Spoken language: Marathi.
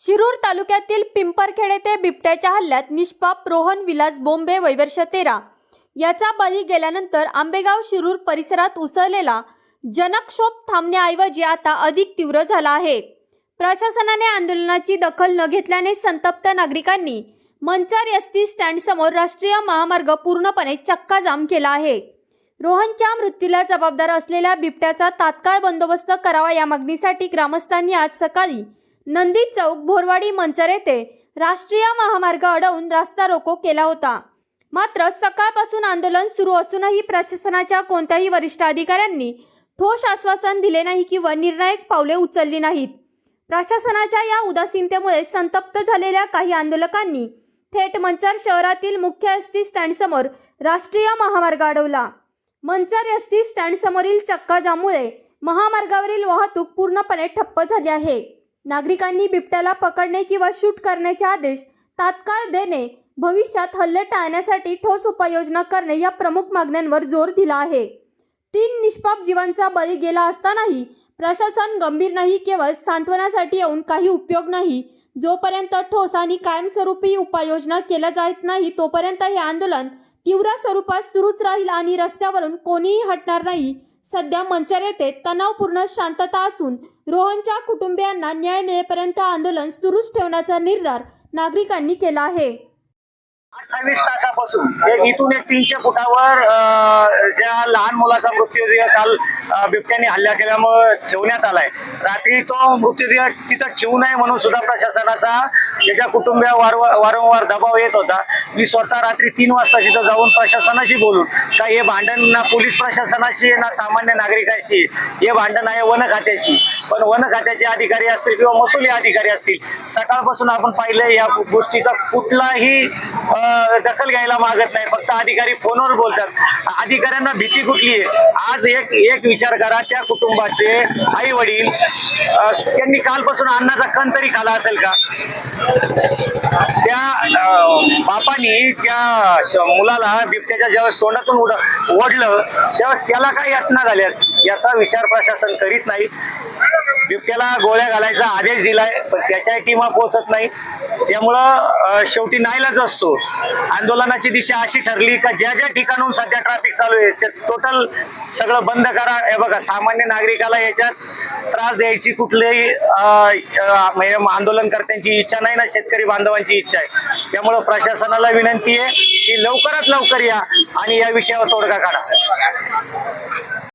शिरूर तालुक्यातील पिंपरखेड येथे बिबट्याच्या हल्ल्यात निष्पाप रोहन विलास बोंबे वैवर्ष तेरा. याचा बळी गेल्यानंतर आंबेगाव शिरूर परिसरात उसळलेला जनक्षोभ थांबण्याऐवजी आता अधिक तीव्र झाला आहे. प्रशासनाने आंदोलनाची दखल न घेतल्याने संतप्त नागरिकांनी मंचार एस टी स्टँडसमोर राष्ट्रीय महामार्ग पूर्णपणे चक्काजाम केला आहे. रोहनच्या मृत्यूला जबाबदार असलेल्या बिबट्याचा तात्काळ बंदोबस्त करावा या मागणीसाठी ग्रामस्थांनी आज सकाळी नंदी चौक भोरवाडी मंचर येथे राष्ट्रीय महामार्ग अडवून रास्ता रोको केला होता. मात्र सकाळपासून आंदोलन सुरू असूनही प्रशासनाच्या कोणत्याही वरिष्ठ अधिकाऱ्यांनी ठोस आश्वासन दिले नाही किंवा निर्णायक पावले उचलली नाहीत. प्रशासनाच्या या उदासीनतेमुळे संतप्त झालेल्या काही आंदोलकांनी थेट मंचर शहरातील मुख्य एस टी स्टँडसमोर राष्ट्रीय महामार्ग अडवला. मंचर एस टी स्टँडसमोरील चक्काजामुळे महामार्गावरील वाहतूक पूर्णपणे ठप्प झाली आहे. नागरिकांनी बिबट्याला पकडणे किंवा शूट करण्याचे आदेश तात्काळ देणे भविष्यात हल्ले टाळण्यासाठी ठोस उपाययोजना करणे या प्रमुख मागण्यांवर जोर दिला आहे. तीन निष्पाप जीवांचा बळी गेला असतानाही प्रशासन गंभीर नाही केवळ सांत्वनासाठी येऊन काही उपयोग नाही. जोपर्यंत ठोस आणि कायमस्वरूपी उपाययोजना केल्या जात नाही तोपर्यंत हे आंदोलन तीव्र स्वरूपात सुरूच राहील आणि रस्त्यावरून कोणीही हटणार नाही. सध्या मंचर येथे तणावपूर्ण शांतता असून रोहनच्या कुटुंबियांना न्याय मिळेपर्यंत आंदोलन सुरूच ठेवण्याचा निर्धार नागरिकांनी केला आहे. अठ्ठावीस तासापासून इथून एक तीनशे फुटावर ज्या लहान मुलाचा मृत्यूदेह काल बिबट्याने हल्ला केल्यामुळे ठेवण्यात आलाय. रात्री तो मृत्यूदेह तिथं ठेवू नये म्हणून सुद्धा प्रशासनाचा त्याच्या कुटुंबिया वारंवार वारंवार दबाव येत होता. मी स्वतः रात्री तीन वाजता तिथं जाऊन प्रशासनाशी बोलून का हे भांडण ना पोलीस प्रशासनाशी ना सामान्य नागरिकांशी हे भांडण आहे वन खात्याशी पण वन खात्याचे अधिकारी असतील किंवा महसुली अधिकारी असतील सकाळपासून आपण पाहिलं या गोष्टीचा कुठलाही दखल घ्यायला मागत नाही. फक्त अधिकारी फोनवर बोलतात. अधिकाऱ्यांना भीती कुठली आहे? आज एक एक विचार करा त्या कुटुंबाचे आई वडील त्यांनी कालपासून अन्नाचा कण तरी खाला असेल का? त्या बापानी त्या मुलाला बिबट्याच्या ज्यावेळेस तोंडातून उड ओढलं त्यावेळेस त्याला काही यातना झाली असतील? याचा विचार प्रशासन करीत नाही. बिबट्याला गोळ्या घालायचा आदेश दिलाय पण त्याच्याही टीमा पोहोचत नाही. त्यामुळं शेवटी नाईलाज असतो. आंदोलनाची दिशा अशी ठरली का ज्या ज्या ठिकाणून सध्या ट्रॅफिक चालू आहे ते टोटल सगळं बंद करा. हे बघा सामान्य नागरिकाला याच्यात त्रास द्यायची कुठलेही आंदोलनकर्त्यांची इच्छा नाही ना शेतकरी बांधवांची इच्छा आहे. त्यामुळं प्रशासनाला विनंती आहे की लवकरात लवकर या आणि या विषयावर तोडगा काढा.